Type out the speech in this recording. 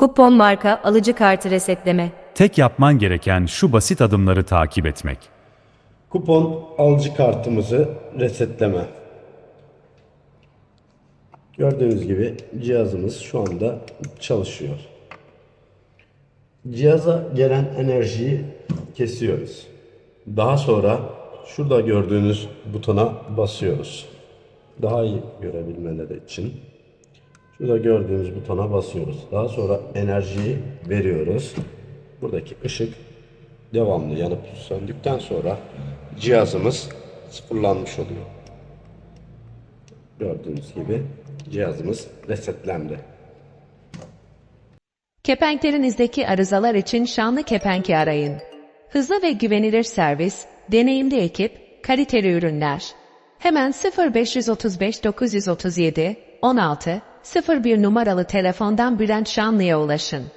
Kupon marka alıcı kartı resetleme. Tek yapman gereken şu basit adımları takip etmek. Kupon alıcı kartımızı resetleme. Gördüğünüz gibi cihazımız şu anda çalışıyor. Cihaza gelen enerjiyi kesiyoruz. Daha sonra şurada gördüğünüz butona basıyoruz. Daha iyi görebilmeleri için. Şurada gördüğünüz butona basıyoruz. Daha sonra enerjiyi veriyoruz. Buradaki ışık devamlı yanıp söndükten sonra cihazımız sıfırlanmış oluyor. Gördüğünüz gibi cihazımız resetlendi. Kepenklerinizdeki arızalar için şanlı kepenki arayın. Hızlı ve güvenilir servis, deneyimli ekip, kaliteli ürünler. Hemen 0535 937 16 01 numaralı telefondan Bülent Şanlı'ya ulaşın.